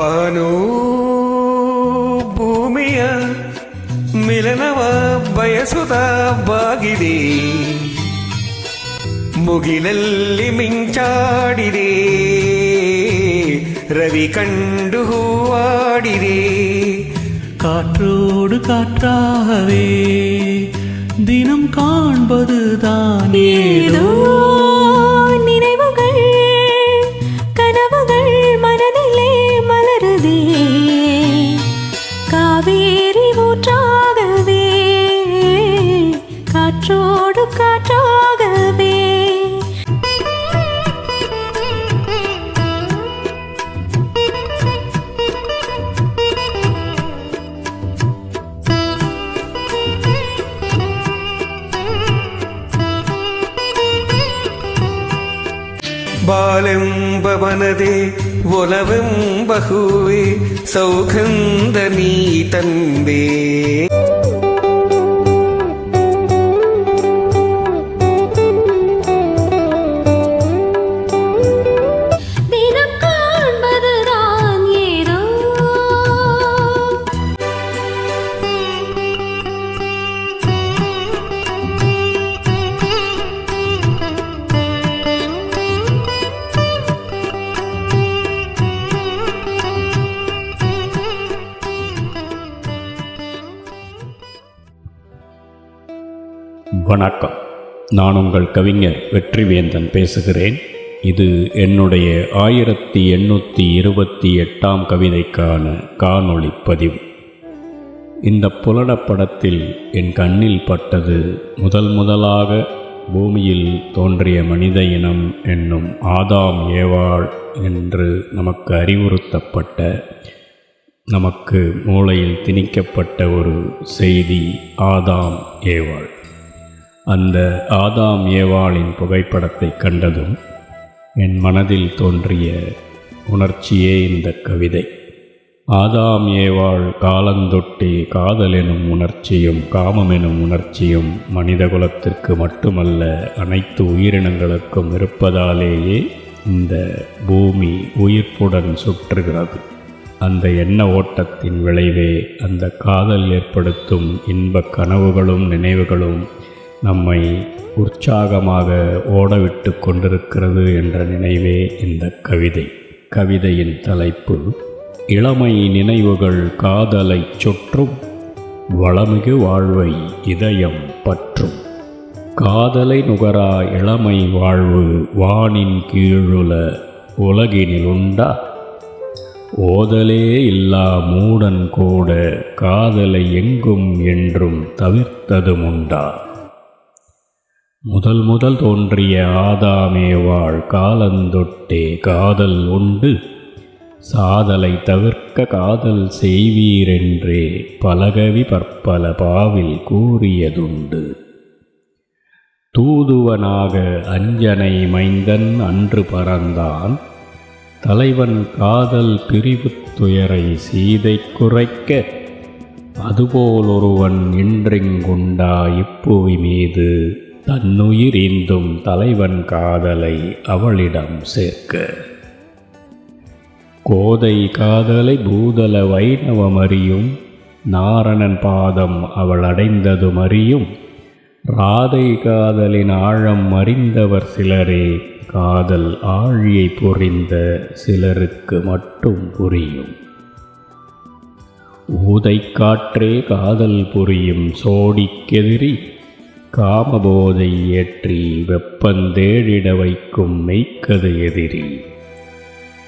ಬಾನು ಭೂಮಿಯ ಮಿಲನವ ಬಯಸುತ್ತ ಬಾಗಿದೆ ಮುಗಿಲಲ್ಲಿ ಮಿಂಚಾಡಿದೆ ರವಿ ಕಂಡು ಹೂವಾಡಿದೆ காற்றோடு காற்றாகவே தினம் காண்பதுதான் ஏதோ ಬಾಲೆಂಬ ಮನದೆ ಒಲವೆಂಬ ಹೂವೆ ಸೌಗಂಧ ನೀ ತಂದೆ வணக்கம். நான் உங்கள் கவிஞர் வெற்றிவேந்தன் பேசுகிறேன். இது என்னுடைய ஆயிரத்தி எண்ணூற்றி இருபத்தி எட்டாம் கவிதைக்கான காணொளி பதிவு. இந்த புலடப்படத்தில் என் கண்ணில் பட்டது முதல் முதலாக பூமியில் தோன்றிய மனித இனம் என்னும் ஆதாம் ஏவாள் என்று நமக்கு அறிவுறுத்தப்பட்ட நமக்கு மூளையில் திணிக்கப்பட்ட ஒரு செய்தி ஆதாம் ஏவாள். அந்த ஆதாம் ஏவாளின் புகைப்படத்தை கண்டதும் என் மனதில் தோன்றிய உணர்ச்சியே இந்த கவிதை. ஆதாம் ஏவாள் காலந்தொட்டி காதல் எனும் உணர்ச்சியும் காமம் எனும் உணர்ச்சியும் மனிதகுலத்திற்கு மட்டுமல்ல அனைத்து உயிரினங்களுக்கும் இருப்பதாலேயே இந்த பூமி உயிர்ப்புடன் சுற்றுகிறது. அந்த எண்ண ஓட்டத்தின் விளைவே அந்த காதல் ஏற்படுத்தும் இன்பக் கனவுகளும் நினைவுகளும் நம்மை உற்சாகமாக ஓடவிட்டு கொண்டிருக்கிறது என்ற நினைவே இந்த கவிதை. கவிதையின் தலைப்பு இளமை நினைவுகள் காதலைச் சுற்றும் வளமிகு வாழ்வை இதயம் பற்றும். காதலை நுகரா இளமை வாழ்வு வானின் கீழுல உலகினில் உண்டா? ஓதலே இல்லா மூடன் கூட காதலை எங்கும் என்றும் தவிர்த்ததுமுண்டா முதல் முதல் தோன்றிய ஆதாமே வாழ் காலந்தொட்டே காதல் உண்டு. சாதலை தவிர்க்க காதல் செய்வீரென்றே பலகவி பற்பல பாவில் கூறியதுண்டு. தூதுவனாக அஞ்சனை மைந்தன் அன்று பறந்தான். தலைவன் காதல் பிரிவுத் துயரை சீதை குறைக்க அதுபோலொருவன் இன்றிங்குண்டா இப்புவி மீது. தன்னுயிரீந்தும் தலைவன் காதலை அவளிடம் சேர்க்க. கோதை காதலை பூதல வைணவமறியும் நாரணன் பாதம் அவள் அடைந்ததும் அறியும். ராதை காதலின் ஆழம் அறிந்தவர் சிலரே காதல் ஆழியை புரிந்த சிலருக்கு மட்டும் புரியும். ஊதைக் காற்றே காதல் புரியும் சோடிக்கெதிரி காமபோதை ஏற்றி வெப்பந்தேழிட வைக்கும் மெய்க்கது எதிரி.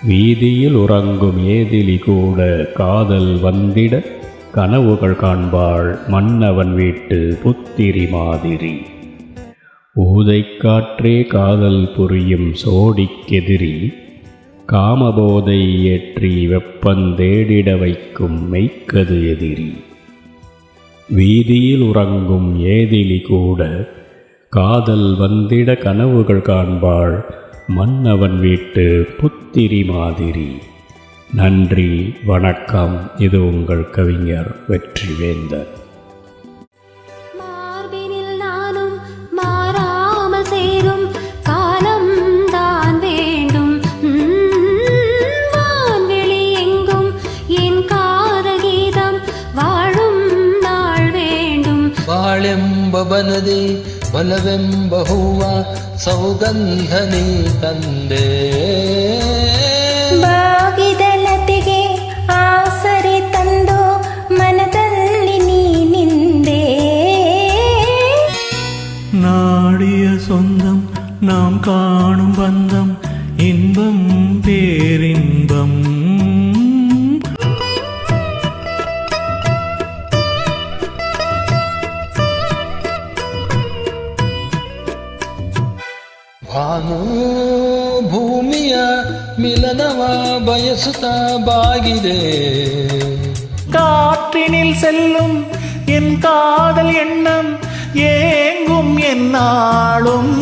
வீதியில் உறங்கும் ஏதிலி கூட காதல் வந்திட கனவுகள் காண்பாள் மன்னவன் வீட்டு புத்திரி மாதிரி. ஊதைக்காற்றே காதல் புரியும் சோடிக்கெதிரி. காமபோதை ஏற்றி வெப்பந்தேடிட வைக்கும் மெய்க்கது எதிரி. வீதியில் உறங்கும் ஏதிலி கூட காதல் வந்திட கனவுகள் காண்பாள் மன்னவன் வீட்டு புத்திரி மாதிரி. நன்றி வணக்கம். இது உங்கள் கவிஞர் வெற்றிவேந்தன். ಬನದಿ ಬಲವೆಂಬ ಹೂವ ಸೌಗಂಧನಿ ತಂದೆ. ಬಾಗಿದ ಲತೆಗೆ ಆಸರೆ ತಂದು ಮನದಲ್ಲಿ ನೀ ನಿಂದೆ. ನಾಡಿಯ ಸೊಂದಂ നാം കാണും ബന്ധം ಮಿಲನವ ಬಯಸುತ್ತ ಬಾಗಿದೆ காற்றினில் செல்லும் என் காதல் எண்ணம் ஏங்கும் என்னாலும்